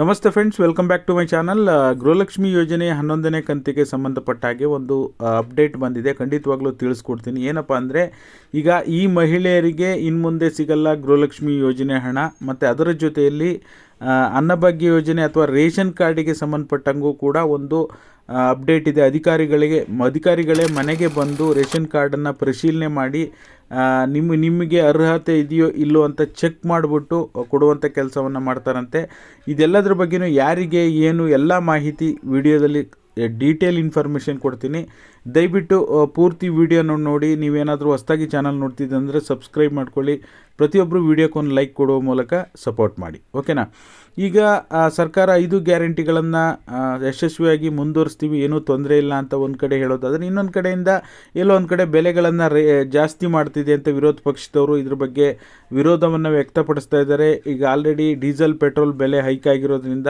ನಮಸ್ತೆ friends welcome back to my channel Gruhalakshmi ಯೋಜನೆ ಹನ್ನೊಂದನೇ ಕಂತಿಗೆ ಸಂಬಂಧಪಟ್ಟ ಹಾಗೆ ಒಂದು ಅಪ್ಡೇಟ್ ಬಂದಿದೆ. ಖಂಡಿತವಾಗ್ಲೂ ತಿಳಿಸ್ಕೊಡ್ತೀನಿ. ಏನಪ್ಪ ಅಂದರೆ, ಈಗ ಈ ಮಹಿಳೆಯರಿಗೆ ಇನ್ನು ಮುಂದೆ ಸಿಗಲ್ಲ ಗೃಹಲಕ್ಷ್ಮಿ ಯೋಜನೆ ಹಣ. ಮತ್ತು ಅದರ ಜೊತೆಯಲ್ಲಿ ಅನ್ನಭಾಗ್ಯ ಯೋಜನೆ ಅಥವಾ ರೇಷನ್ ಕಾರ್ಡಿಗೆ ಸಂಬಂಧಪಟ್ಟಂಗೂ ಕೂಡ ಒಂದು ಅಪ್ಡೇಟ್ ಇದೆ. ಅಧಿಕಾರಿಗಳಿಗೆ, ಅಧಿಕಾರಿಗಳೇ ಮನೆಗೆ ಬಂದು ರೇಷನ್ ಕಾರ್ಡನ್ನು ಪರಿಶೀಲನೆ ಮಾಡಿ ನಿಮ್ಮ ನಿಮಗೆ ಅರ್ಹತೆ ಇದೆಯೋ ಇಲ್ಲೋ ಅಂತ ಚೆಕ್ ಮಾಡಿಬಿಟ್ಟು ಕೊಡುವಂಥ ಕೆಲಸವನ್ನು ಮಾಡ್ತಾರಂತೆ. ಇದೆಲ್ಲದರ ಬಗ್ಗೆಯೂ ಯಾರಿಗೆ ಏನು ಎಲ್ಲ ಮಾಹಿತಿ, ವಿಡಿಯೋದಲ್ಲಿ ಡೀಟೇಲ್ ಇನ್ಫಾರ್ಮೇಷನ್ ಕೊಡ್ತೀನಿ. ದಯವಿಟ್ಟು ಪೂರ್ತಿ ವಿಡಿಯೋನ ನೋಡಿ. ನೀವೇನಾದರೂ ಹೊಸ್ದಾಗಿ ಚಾನಲ್ ನೋಡ್ತಿದ್ದಂದರೆ ಸಬ್ಸ್ಕ್ರೈಬ್ ಮಾಡ್ಕೊಳ್ಳಿ. ಪ್ರತಿಯೊಬ್ಬರು ವಿಡಿಯೋಕ್ಕೊಂದು ಲೈಕ್ ಕೊಡುವ ಮೂಲಕ ಸಪೋರ್ಟ್ ಮಾಡಿ. ಓಕೆನಾ ಈಗ ಸರ್ಕಾರ ಐದು ಗ್ಯಾರಂಟಿಗಳನ್ನು ಯಶಸ್ವಿಯಾಗಿ ಮುಂದುವರಿಸ್ತೀವಿ, ಏನೂ ತೊಂದರೆ ಇಲ್ಲ ಅಂತ ಒಂದು ಕಡೆ ಹೇಳೋದಾದರೆ ಇನ್ನೊಂದು ಕಡೆಯಿಂದ ಎಲ್ಲೋ ಒಂದು ಕಡೆ ಬೆಲೆಗಳನ್ನು ರೇ ಜಾಸ್ತಿ ಮಾಡ್ತಿದೆ ಅಂತ ವಿರೋಧ ಪಕ್ಷದವರು ಇದ್ರ ಬಗ್ಗೆ ವಿರೋಧವನ್ನು ವ್ಯಕ್ತಪಡಿಸ್ತಾ ಇದ್ದಾರೆ. ಈಗ ಆಲ್ರೆಡಿ ಡೀಸೆಲ್, ಪೆಟ್ರೋಲ್ ಬೆಲೆ ಹೈಕ್ ಆಗಿರೋದ್ರಿಂದ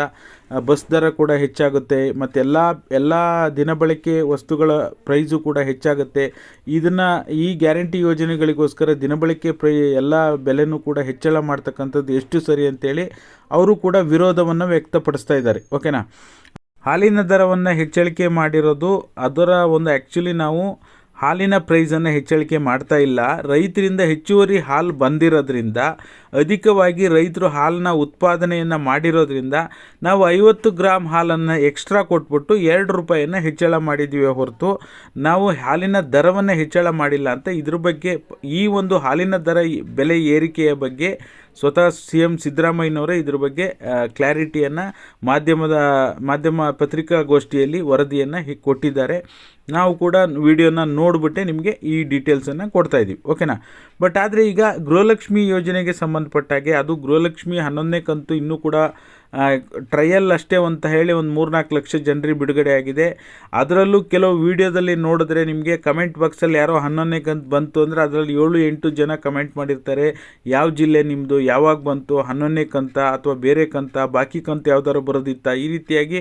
ಬಸ್ ದರ ಕೂಡ ಹೆಚ್ಚಾಗುತ್ತೆ. ಮತ್ತು ಎಲ್ಲ ಎಲ್ಲ ದಿನಬಳಕೆ ವಸ್ತುಗಳ ಪ್ರೈಸು ಕೂಡ ಹೆಚ್ಚಾಗುತ್ತೆ. ಇದನ್ನು ಈ ಗ್ಯಾರಂಟಿ ಯೋಜನೆಗಳಿಗೋಸ್ಕರ ದಿನಬಳಕೆ ಪ್ರೈ, ಎಲ್ಲ ಬೆಲೆನೂ ಕೂಡ ಹೆಚ್ಚಳ ಮಾಡ್ತಕ್ಕಂಥದ್ದು ಎಷ್ಟು ಸರಿ ಅಂತೇಳಿ, ಅವರು ಕೂಡ ವಿರೋಧವನ್ನು ವ್ಯಕ್ತಪಡಿಸ್ತಾ ಇದ್ದಾರೆ. ಓಕೆನಾ ಹಾಲಿನ ದರವನ್ನು ಹೆಚ್ಚಳಿಕೆ ಮಾಡಿರೋದು ಅದರ ಒಂದು ಆ್ಯಕ್ಚುಲಿ ನಾವು ಹಾಲಿನ ಪ್ರೈಸನ್ನು ಹೆಚ್ಚಳಿಕೆ ಮಾಡ್ತಾ ಇಲ್ಲ. ರೈತರಿಂದ ಹೆಚ್ಚುವರಿ ಹಾಲು ಬಂದಿರೋದ್ರಿಂದ ಅಧಿಕವಾಗಿ ರೈತರು ಹಾಲನ್ನ ಉತ್ಪಾದನೆಯನ್ನು ಮಾಡಿರೋದ್ರಿಂದ ನಾವು ಐವತ್ತು ಗ್ರಾಮ್ ಹಾಲನ್ನು ಎಕ್ಸ್ಟ್ರಾ ಕೊಟ್ಬಿಟ್ಟು ಎರಡು ರೂಪಾಯಿಯನ್ನು ಹೆಚ್ಚಳ ಮಾಡಿದ್ದೀವಿ ಹೊರತು ನಾವು ಹಾಲಿನ ದರವನ್ನು ಹೆಚ್ಚಳ ಮಾಡಿಲ್ಲ ಅಂತ ಇದ್ರ ಬಗ್ಗೆ ಈ ಒಂದು ಹಾಲಿನ ದರ ಬೆಲೆ ಏರಿಕೆಯ ಬಗ್ಗೆ ಸ್ವತಃ ಸಿ ಎಂ ಸಿದ್ದರಾಮಯ್ಯನವರೇ ಇದ್ರ ಬಗ್ಗೆ ಕ್ಲಾರಿಟಿಯನ್ನು ಮಾಧ್ಯಮದ, ಮಾಧ್ಯಮ ಪತ್ರಿಕಾಗೋಷ್ಠಿಯಲ್ಲಿ ವರದಿಯನ್ನು ಕೊಟ್ಟಿದ್ದಾರೆ. ನಾವು ಕೂಡ ವಿಡಿಯೋನ ನೋಡಿಬಿಟ್ಟೆ ನಿಮಗೆ ಈ ಡೀಟೇಲ್ಸನ್ನು ಕೊಡ್ತಾ ಇದ್ದೀವಿ ಓಕೆನಾ? ಬಟ್ ಆದರೆ ಈಗ ಗೃಹಲಕ್ಷ್ಮಿ ಯೋಜನೆಗೆ ಸಂಬಂಧಪಟ್ಟಾಗೆ ಅದು ಗೃಹಲಕ್ಷ್ಮಿ ಹನ್ನೊಂದನೇ ಕಂತು ಇನ್ನೂ ಕೂಡ ಟ್ರಯಲ್ ಅಷ್ಟೇ ಅಂತ ಹೇಳಿ ಒಂದು ಮೂರ್ನಾಲ್ಕು ಲಕ್ಷ ಜನರಿಗೆ ಬಿಡುಗಡೆ ಆಗಿದೆ. ಅದರಲ್ಲೂ ಕೆಲವು ವಿಡಿಯೋದಲ್ಲಿ ನೋಡಿದ್ರೆ ನಿಮಗೆ ಕಮೆಂಟ್ ಬಾಕ್ಸಲ್ಲಿ ಯಾರೋ ಹನ್ನೊಂದನೇ ಕಂತು ಬಂತು ಅಂದರೆ ಅದರಲ್ಲಿ ಏಳು ಎಂಟು ಜನ ಕಮೆಂಟ್ ಮಾಡಿರ್ತಾರೆ. ಯಾವ ಜಿಲ್ಲೆ ನಿಮ್ಮದು ಯಾವಾಗ ಬಂತು, ಹನ್ನೊಂದನೇ ಕಂತ ಅಥವಾ ಬೇರೆ ಕಂತ, ಬಾಕಿ ಕಂತು ಯಾವ್ದಾದ್ರು ಬರೋದಿತ್ತ? ಈ ರೀತಿಯಾಗಿ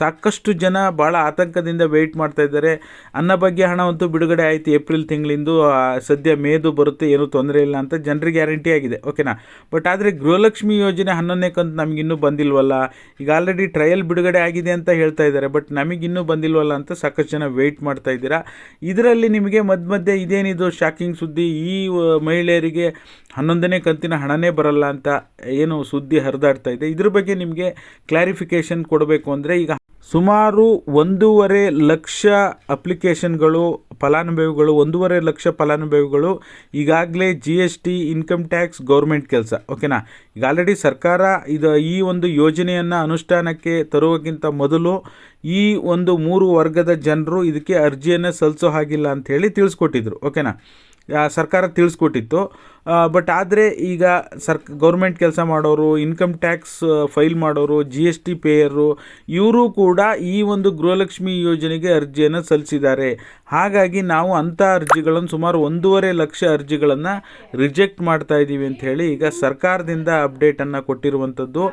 ಸಾಕಷ್ಟು ಜನ ಭಾಳ ಆತಂಕದಿಂದ ವೆಯ್ಟ್ ಮಾಡ್ತಾ ಇದ್ದಾರೆ. ಅನ್ನ ಅನ್ನಭಾಗ್ಯ ಹಣವಂತೂ ಬಿಡುಗಡೆ ಆಯಿತು ಏಪ್ರಿಲ್ ತಿಂಗಳಿಂದು. ಸದ್ಯ ಮೇದು ಬರುತ್ತೆ, ಏನೂ ತೊಂದರೆ ಇಲ್ಲ ಅಂತ ಜನರಿಗೆ ಗ್ಯಾರಂಟಿ ಆಗಿದೆ. ಓಕೆನಾ ಬಟ್ ಆದರೆ ಗೃಹಲಕ್ಷ್ಮಿ ಯೋಜನೆ ಹನ್ನೊಂದನೇ ಕಂತು ನಮಗಿನ್ನೂ ಬಂದಿಲ್ವಲ್ಲ? ಈಗ ಆಲ್ರೆಡಿ ಟ್ರಯಲ್ ಬಿಡುಗಡೆ ಆಗಿದೆ ಅಂತ ಹೇಳ್ತಾ ಇದ್ದಾರೆ ಬಟ್ ನಮಗಿನ್ನೂ ಬಂದಿಲ್ವಲ್ಲ ಅಂತ ಸಾಕಷ್ಟು ಜನ ವೆಯ್ಟ್ ಮಾಡ್ತಾ ಇದ್ದೀರಾ? ಇದರಲ್ಲಿ ನಿಮಗೆ ಮಧ್ಯ ಮಧ್ಯೆ ಇದೇನಿದು ಶಾಕಿಂಗ್ ಸುದ್ದಿ? ಈ ಮಹಿಳೆಯರಿಗೆ ಹನ್ನೊಂದನೇ ಕಂತಿನ ಹಣನೇ ಬರಲ್ಲ ಅಂತ ಏನು ಸುದ್ದಿ ಹರಿದಾಡ್ತಾ ಇದೆ. ಇದ್ರ ಬಗ್ಗೆ ನಿಮಗೆ ಕ್ಲಾರಿಫಿಕೇಷನ್ ಕೊಡಬೇಕು ಅಂದರೆ ಈಗ ಸುಮಾರು ಒಂದೂವರೆ ಲಕ್ಷ ಅಪ್ಲಿಕೇಶನ್ಗಳು, ಫಲಾನುಭವಿಗಳು, ಒಂದೂವರೆ ಲಕ್ಷ ಫಲಾನುಭವಿಗಳು ಈಗಾಗಲೇ G S T income tax government ಕೆಲಸ ಓಕೆನಾ ಈಗ ಆಲ್ರೆಡಿ ಸರ್ಕಾರ ಇದು ಈ ಒಂದು ಯೋಜನೆಯನ್ನು ಅನುಷ್ಠಾನಕ್ಕೆ ತರುವಕ್ಕಿಂತ ಮೊದಲು ಈ ಒಂದು ಮೂರು ವರ್ಗದ ಜನರು ಇದಕ್ಕೆ ಅರ್ಜಿಯನ್ನು ಸಲ್ಲಿಸೋ ಹಾಗಿಲ್ಲ ಅಂಥೇಳಿ ತಿಳಿಸ್ಕೊಟ್ಟಿದ್ರು ಓಕೆನಾ ಸರ್ಕಾರ ತಿಳಿಸ್ಕೊಟ್ಟಿತ್ತು. ಬಟ್ ಆದರೆ ಈಗ ಸರ್ಕ್ ಗೌರ್ಮೆಂಟ್ ಕೆಲಸ ಮಾಡೋರು ಇನ್ಕಮ್ ಟ್ಯಾಕ್ಸ್ ಫೈಲ್ ಮಾಡೋರು ಜಿ ಎಸ್ ಟಿ ಪೇಯರು ಇವರು ಕೂಡ ಈ ಒಂದು ಗೃಹಲಕ್ಷ್ಮಿ ಯೋಜನೆಗೆ ಅರ್ಜಿಯನ್ನು ಸಲ್ಲಿಸಿದ್ದಾರೆ. ಹಾಗಾಗಿ ನಾವು ಅಂಥ ಅರ್ಜಿಗಳನ್ನು ಸುಮಾರು ಒಂದೂವರೆ ಲಕ್ಷ ಅರ್ಜಿಗಳನ್ನು ರಿಜೆಕ್ಟ್ ಮಾಡ್ತಾ ಇದ್ದೀವಿ ಅಂತ ಹೇಳಿ ಈಗ ಸರ್ಕಾರದಿಂದ ಅಪ್ಡೇಟನ್ನು ಕೊಟ್ಟಿರುವಂಥದ್ದು.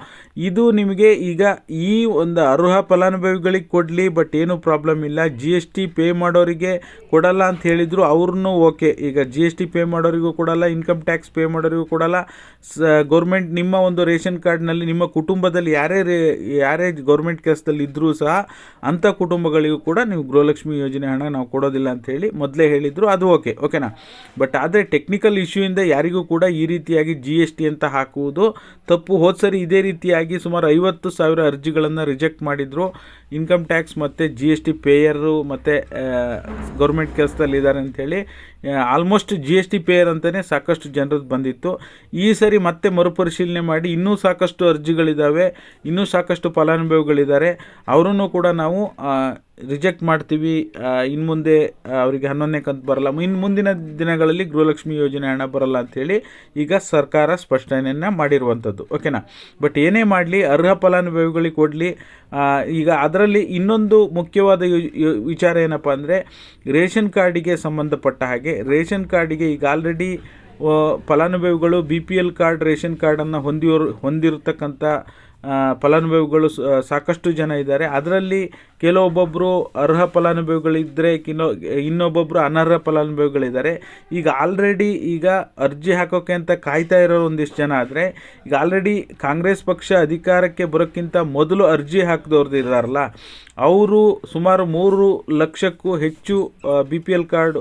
ಇದು ನಿಮಗೆ ಈಗ ಈ ಒಂದು ಅರ್ಹ ಫಲಾನುಭವಿಗಳಿಗೆ ಕೊಡಲಿ ಬಟ್ ಏನು ಪ್ರಾಬ್ಲಮ್ ಇಲ್ಲ. ಜಿ ಎಸ್ ಟಿ ಪೇ ಮಾಡೋರಿಗೆ ಕೊಡಲ್ಲ ಅಂತ ಹೇಳಿದ್ರು ಅವ್ರನ್ನೂ ಓಕೆ ಈಗ ಜಿ ಎಸ್ ಟಿ ಪೇ ಮಾಡೋರಿಗೂ ಕೊಡಲ್ಲ ಇನ್ಕಮ್ ಟ್ಯಾಕ್ಸ್ ಪೇ ಮಾಡೋರಿಗೂ ಕೊಡಲ್ಲ. ಸ ಗೌರ್ಮೆಂಟ್ ನಿಮ್ಮ ಒಂದು ರೇಷನ್ ಕಾರ್ಡ್ನಲ್ಲಿ ನಿಮ್ಮ ಕುಟುಂಬದಲ್ಲಿ ಯಾರೇ ರೇ, ಯಾರೇ ಗೌರ್ಮೆಂಟ್ ಕೆಲಸದಲ್ಲಿ ಇದ್ದರೂ ಸಹ ಅಂಥ ಕುಟುಂಬಗಳಿಗೂ ಕೂಡ ನೀವು ಗೃಹಲಕ್ಷ್ಮಿ ಯೋಜನೆ ಹಣ ನಾವು ಕೊಡೋದಿಲ್ಲ ಅಂತ ಹೇಳಿ ಮೊದಲೇ ಹೇಳಿದರು. ಅದು ಓಕೆ, ಓಕೆನಾ? ಬಟ್ ಆದರೆ ಟೆಕ್ನಿಕಲ್ ಇಶ್ಯೂಯಿಂದ ಯಾರಿಗೂ ಕೂಡ ಈ ರೀತಿಯಾಗಿ ಜಿ ಎಸ್ ಟಿ ಅಂತ ಹಾಕುವುದು ತಪ್ಪು. ಹೋದ ಸರಿ ಇದೇ ರೀತಿಯಾಗಿ ಸುಮಾರು ಐವತ್ತು ಸಾವಿರ ಅರ್ಜಿಗಳನ್ನು ರಿಜೆಕ್ಟ್ ಮಾಡಿದರು. ಇನ್ಕಮ್ ಟ್ಯಾಕ್ಸ್ ಮತ್ತು ಜಿ ಎಸ್ ಟಿ ಪೇಯರು ಮತ್ತು ಗೌರ್ಮೆಂಟ್ ಕೆಲಸದಲ್ಲಿದ್ದಾರೆ ಅಂಥೇಳಿ almost G S T payer ಅಂತಲೇ ಸಾಕಷ್ಟು ಜನರದ್ದು ಬಂದಿತ್ತು. ಈ ಸರಿ ಮತ್ತೆ ಮರುಪರಿಶೀಲನೆ ಮಾಡಿ ಇನ್ನೂ ಸಾಕಷ್ಟು ಅರ್ಜಿಗಳಿದ್ದಾವೆ ಇನ್ನೂ ಸಾಕಷ್ಟು ಫಲಾನುಭವಿಗಳಿದ್ದಾರೆ. ಅವರನ್ನು ಕೂಡ ನಾವು ರಿಜೆಕ್ಟ್ ಮಾಡ್ತೀವಿ. ಇನ್ನು ಮುಂದೆ ಅವರಿಗೆ ಹನ್ನೊಂದನೇ ಕಂತು ಬರಲ್ಲ. ಇನ್ನು ಮುಂದಿನ ದಿನಗಳಲ್ಲಿ ಗೃಹಲಕ್ಷ್ಮಿ ಯೋಜನೆ ಹಣ ಬರಲ್ಲ ಅಂಥೇಳಿ ಈಗ ಸರ್ಕಾರ ಸ್ಪಷ್ಟನೆಯನ್ನು ಮಾಡಿರುವಂಥದ್ದು ಓಕೆನಾ? ಬಟ್ ಏನೇ ಮಾಡಲಿ, ಅರ್ಹ ಫಲಾನುಭವಿಗಳಿಗೆ ಕೊಡಲಿ. ಈಗ ಅದರಲ್ಲಿ ಇನ್ನೊಂದು ಮುಖ್ಯವಾದ ವಿಚಾರ ಏನಪ್ಪ ಅಂದರೆ, ರೇಷನ್ ಕಾರ್ಡಿಗೆ ಸಂಬಂಧಪಟ್ಟ ಹಾಗೆ, ರೇಷನ್ ಕಾರ್ಡಿಗೆ ಈಗ ಆಲ್ರೆಡಿ ಫಲಾನುಭವಿಗಳು B P L card ration ಕಾರ್ಡನ್ನು ಹೊಂದಿರೋರು ಹೊಂದಿರತಕ್ಕಂಥ ಫಲಾನುಭವಿಗಳು ಸಾಕಷ್ಟು ಜನ ಇದ್ದಾರೆ. ಅದರಲ್ಲಿ ಕೆಲವೊಬ್ಬೊಬ್ಬರು ಅರ್ಹ ಫಲಾನುಭವಿಗಳಿದ್ದರೆ ಕಿನ್ನೊ ಇನ್ನೊಬ್ಬೊಬ್ಬರು ಅನರ್ಹ ಫಲಾನುಭವಿಗಳಿದ್ದಾರೆ. ಈಗ ಆಲ್ರೆಡಿ ಈಗ ಅರ್ಜಿ ಹಾಕೋಕ್ಕೆ ಅಂತ ಕಾಯ್ತಾ ಇರೋರು ಒಂದಿಷ್ಟು ಜನ ಆದರೆ, ಈಗ ಆಲ್ರೆಡಿ ಕಾಂಗ್ರೆಸ್ ಪಕ್ಷ ಅಧಿಕಾರಕ್ಕೆ ಬರೋಕ್ಕಿಂತ ಮೊದಲು ಅರ್ಜಿ ಹಾಕಿದವ್ರದ್ದು ಇದ್ದಾರಲ್ಲ ಅವರು ಸುಮಾರು ಮೂರು ಲಕ್ಷಕ್ಕೂ ಹೆಚ್ಚು B P L card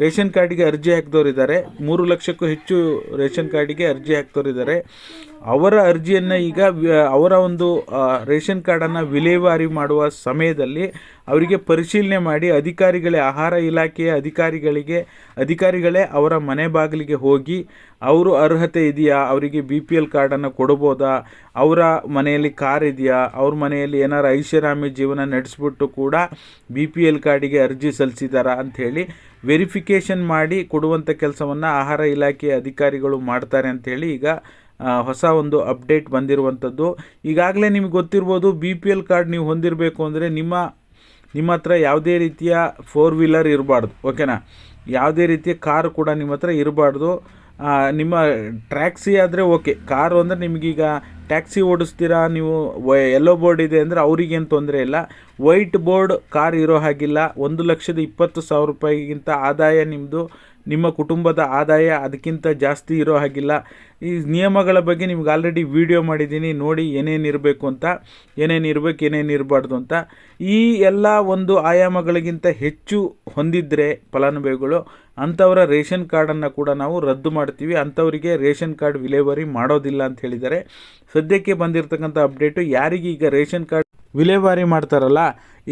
ration ಕಾರ್ಡಿಗೆ ಅರ್ಜಿ ಹಾಕಿದವರಿದ್ದಾರೆ. ಮೂರು ಲಕ್ಷಕ್ಕೂ ಹೆಚ್ಚು ರೇಷನ್ ಕಾರ್ಡಿಗೆ ಅರ್ಜಿ ಹಾಕ್ತವರಿದ್ದಾರೆ ಅವರ ಅರ್ಜಿಯನ್ನು ಈಗ ಅವರ ಒಂದು ರೇಷನ್ ಕಾರ್ಡನ್ನು ವಿಲೇವಾರಿ ಮಾಡುವ ಸಮಯದಲ್ಲಿ ಅವರಿಗೆ ಪರಿಶೀಲನೆ ಮಾಡಿ ಅಧಿಕಾರಿಗಳೇ, ಆಹಾರ ಇಲಾಖೆಯ ಅಧಿಕಾರಿಗಳಿಗೆ, ಅಧಿಕಾರಿಗಳೇ ಅವರ ಮನೆ ಬಾಗಿಲಿಗೆ ಹೋಗಿ ಅವರು ಅರ್ಹತೆ ಇದೆಯಾ? ಅವರಿಗೆ ಬಿ ಪಿ ಎಲ್ ಕಾರ್ಡನ್ನು ಕೊಡ್ಬೋದಾ ಅವರ ಮನೆಯಲ್ಲಿ ಕಾರ್ ಇದೆಯಾ? ಅವ್ರ ಮನೆಯಲ್ಲಿ ಏನಾರು ಐಷಾರಾಮಿ ಜೀವನ ನಡೆಸ್ಬಿಟ್ಟು ಕೂಡ ಬಿ ಪಿ ಎಲ್ ಕಾರ್ಡಿಗೆ ಅರ್ಜಿ ಸಲ್ಲಿಸಿದಾರಾ ಅಂಥೇಳಿ ವೆರಿಫಿಕೇಷನ್ ಮಾಡಿ ಕೊಡುವಂಥ ಕೆಲಸವನ್ನು ಆಹಾರ ಇಲಾಖೆಯ ಅಧಿಕಾರಿಗಳು ಮಾಡ್ತಾರೆ ಅಂಥೇಳಿ ಈಗ ಹೊಸ ಒಂದು ಅಪ್ಡೇಟ್ ಬಂದಿರುವಂಥದ್ದು ಈಗಾಗಲೇ ನಿಮ್ಗೆ ಗೊತ್ತಿರ್ಬೋದು ಬಿ ಪಿ ಎಲ್ ಕಾರ್ಡ್ ನೀವು ಹೊಂದಿರಬೇಕು ಅಂದರೆ ನಿಮ್ಮ ನಿಮ್ಮ ಹತ್ರ ಯಾವುದೇ ರೀತಿಯ ಫೋರ್ ವೀಲರ್ ಇರಬಾರ್ದು ಓಕೆನಾ ಯಾವುದೇ ರೀತಿಯ ಕಾರು ಕೂಡ ನಿಮ್ಮ ಹತ್ರ ಇರಬಾರ್ದು. ನಿಮ್ಮ ಟ್ರ್ಯಾಕ್ಸಿ ಆದರೆ ಓಕೆ ಕಾರು ಅಂದರೆ ನಿಮಗೀಗ ಟ್ಯಾಕ್ಸಿ ಓಡಿಸ್ತೀರಾ ನೀವು? ಎಲ್ಲೋ ಬೋರ್ಡ್ ಇದೆ ಅಂದರೆ ಅವರಿಗೇನು ತೊಂದರೆ ಇಲ್ಲ. ವೈಟ್ ಬೋರ್ಡ್ ಕಾರ್ ಇರೋ ಹಾಗಿಲ್ಲ. ಒಂದು ಲಕ್ಷದ ಇಪ್ಪತ್ತು ಸಾವಿರ ರೂಪಾಯಿಗಿಂತ ಆದಾಯ ನಿಮ್ಮದು ನಿಮ್ಮ ಕುಟುಂಬದ ಆದಾಯ ಅದಕ್ಕಿಂತ ಜಾಸ್ತಿ ಇರೋ ಹಾಗಿಲ್ಲ. ಈ ನಿಯಮಗಳ ಬಗ್ಗೆ ನಿಮ್ಗೆ ಆಲ್ರೆಡಿ ವಿಡಿಯೋ ಮಾಡಿದ್ದೀನಿ. ನೋಡಿ ಏನೇನು ಇರಬೇಕು ಅಂತ. ಏನೇನು ಇರಬೇಕು, ಏನೇನು ಇರಬಾರ್ದು ಅಂತ. ಈ ಎಲ್ಲ ಒಂದು ಆಯಾಮಗಳಿಗಿಂತ ಹೆಚ್ಚು ಹೊಂದಿದ್ದರೆ ಫಲಾನುಭವಿಗಳು ಅಂಥವರ ರೇಷನ್ ಕಾರ್ಡನ್ನು ಕೂಡ ನಾವು ರದ್ದು ಮಾಡ್ತೀವಿ. ಅಂಥವರಿಗೆ ರೇಷನ್ ಕಾರ್ಡ್ ವಿಲೇವಾರಿ ಮಾಡೋದಿಲ್ಲ ಅಂತ ಹೇಳಿದ್ದಾರೆ. ಸದ್ಯಕ್ಕೆ ಬಂದಿರತಕ್ಕಂಥ ಅಪ್ಡೇಟು, ಯಾರಿಗೆ ಈಗ ರೇಷನ್ ಕಾರ್ಡ್ ವಿಲೇವಾರಿ ಮಾಡ್ತಾರಲ್ಲ,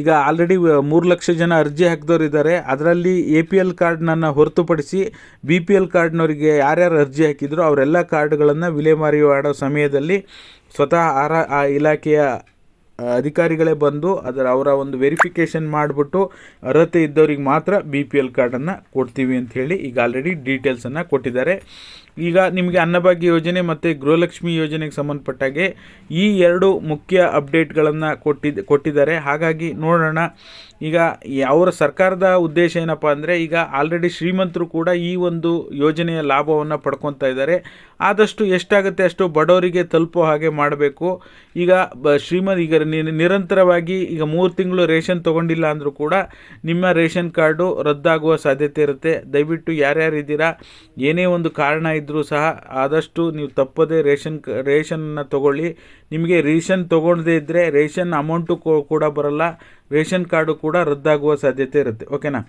ಈಗ ಆಲ್ರೆಡಿ ಮೂರು ಲಕ್ಷ ಜನ ಅರ್ಜಿ ಹಾಕಿದವರಿದ್ದಾರೆ. ಅದರಲ್ಲಿ ಎ ಪಿ ಎಲ್ ಕಾರ್ಡ್ನನ್ನು ಹೊರತುಪಡಿಸಿ ಬಿ ಪಿ ಎಲ್ ಕಾರ್ಡ್ನವರಿಗೆ ಯಾರ್ಯಾರು ಅರ್ಜಿ ಹಾಕಿದ್ರು ಅವರೆಲ್ಲ ಕಾರ್ಡ್ಗಳನ್ನು ವಿಲೇವಾರಿ ಮಾಡೋ ಸಮಯದಲ್ಲಿ ಸ್ವತಃ ಆರ ಆ ಇಲಾಖೆಯ ಅಧಿಕಾರಿಗಳೇ ಬಂದು ಅದರ ಅವರ ಒಂದು ವೆರಿಫಿಕೇಷನ್ ಮಾಡಿಬಿಟ್ಟು ಅರ್ಹತೆ ಇದ್ದವ್ರಿಗೆ ಮಾತ್ರ ಬಿ ಪಿ ಎಲ್ ಕಾರ್ಡನ್ನು ಕೊಡ್ತೀವಿ ಹೇಳಿ ಈಗ ಆಲ್ರೆಡಿ ಡೀಟೇಲ್ಸನ್ನು ಕೊಟ್ಟಿದ್ದಾರೆ. ಈಗ ನಿಮಗೆ ಅನ್ನಭಾಗ್ಯ ಯೋಜನೆ ಮತ್ತು ಗೃಹಲಕ್ಷ್ಮಿ ಯೋಜನೆಗೆ ಸಂಬಂಧಪಟ್ಟಾಗೆ ಈ ಎರಡು ಮುಖ್ಯ ಅಪ್ಡೇಟ್ಗಳನ್ನು ಕೊಟ್ಟಿದ್ದ ಕೊಟ್ಟಿದ್ದಾರೆ. ಹಾಗಾಗಿ ನೋಡೋಣ. ಈಗ ಅವರ ಸರ್ಕಾರದ ಉದ್ದೇಶ ಏನಪ್ಪ ಅಂದರೆ ಈಗ ಆಲ್ರೆಡಿ ಶ್ರೀಮಂತರು ಕೂಡ ಈ ಒಂದು ಯೋಜನೆಯ ಲಾಭವನ್ನು ಪಡ್ಕೊತಾ ಇದ್ದಾರೆ. ಆದಷ್ಟು ಎಷ್ಟಾಗುತ್ತೆ ಅಷ್ಟು ಬಡವರಿಗೆ ತಲುಪೋ ಹಾಗೆ ಮಾಡಬೇಕು. ಈಗ ಬ, ಶ್ರೀಮಂತ, ಈಗ ನಿರಂತರವಾಗಿ ಈಗ ಮೂರು ತಿಂಗಳು ರೇಷನ್ ತೊಗೊಂಡಿಲ್ಲ ಅಂದರೂ ಕೂಡ ನಿಮ್ಮ ರೇಷನ್ ಕಾರ್ಡು ರದ್ದಾಗುವ ಸಾಧ್ಯತೆ ಇರುತ್ತೆ. ದಯವಿಟ್ಟು ಯಾರ್ಯಾರು ಇದ್ದೀರಾ ಏನೇ ಒಂದು ಕಾರಣ ಇದ್ದರೂ ಸಹ ಆದಷ್ಟು ನೀವು ತಪ್ಪದೇ ರೇಷನ್ ರೇಷನ್ನ ತೊಗೊಳ್ಳಿ. ನಿಮಗೆ ರೇಷನ್ ತೊಗೊಳ್ಳದೇ ಇದ್ದರೆ ರೇಷನ್ ಅಮೌಂಟು ಕೂಡ ಬರಲ್ಲ. ರೇಷನ್ ಕಾರ್ಡು ಕೂಡ ರದ್ದಾಗುವ ಸಾಧ್ಯತೆ ಇರುತ್ತೆ. ಓಕೆನಾ?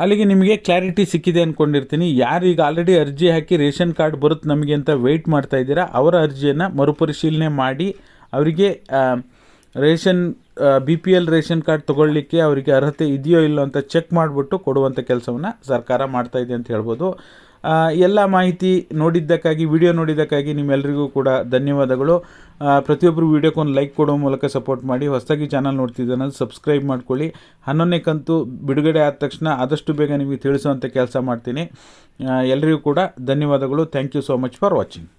ಅಲ್ಲಿಗೆ ನಿಮಗೆ ಕ್ಲಾರಿಟಿ ಸಿಕ್ಕಿದೆ ಅಂದ್ಕೊಂಡಿರ್ತೀನಿ ಈಗ ಆಲ್ರೆಡಿ ಅರ್ಜಿ ಹಾಕಿ ರೇಷನ್ ಕಾರ್ಡ್ ಬರುತ್ತೆ ನಮಗೆ ಅಂತ ವೆಯ್ಟ್ ಮಾಡ್ತಾ ಇದ್ದೀರಾ, ಅವರ ಅರ್ಜಿಯನ್ನು ಮರುಪರಿಶೀಲನೆ ಮಾಡಿ, ಅವರಿಗೆ ration B P L ration card ತೊಗೊಳ್ಳಿಕ್ಕೆ ಅವರಿಗೆ ಅರ್ಹತೆ ಇದೆಯೋ ಇಲ್ಲೋ ಅಂತ ಚೆಕ್ ಮಾಡಿಬಿಟ್ಟು ಕೊಡುವಂಥ ಕೆಲಸವನ್ನು ಸರ್ಕಾರ ಮಾಡ್ತಾಯಿದೆ ಅಂತ ಹೇಳ್ಬೋದು. ಎಲ್ಲ ಮಾಹಿತಿ ನೋಡಿದ್ದಕ್ಕಾಗಿ ವಿಡಿಯೋ ನೋಡಿದ್ದಕ್ಕಾಗಿ ನಿಮ್ಮೆಲ್ಲರಿಗೂ ಕೂಡ ಧನ್ಯವಾದಗಳು. ಪ್ರತಿಯೊಬ್ಬರು ಪ್ರತಿಯೊಬ್ಬರು ವಿಡಿಯೋಕ್ಕೊಂದು ಲೈಕ್ ಕೊಡೋ ಮೂಲಕ ಸಪೋರ್ಟ್ ಮಾಡಿ, ಹೊಸದಾಗಿ ಚಾನಲ್ ನೋಡ್ತಿದ್ದಾನೆ ಸಬ್ಸ್ಕ್ರೈಬ್ ಮಾಡ್ಕೊಳ್ಳಿ. ಹನ್ನೊಂದನೇ ಕಂತು ಬಿಡುಗಡೆ ಆದ ತಕ್ಷಣ ಆದಷ್ಟು ಬೇಗ ನಿಮಗೆ ತಿಳಿಸುವಂಥ ಕೆಲಸ ಮಾಡ್ತೀನಿ. ಎಲ್ಲರಿಗೂ ಕೂಡ ಧನ್ಯವಾದಗಳು. Thank you so much for watching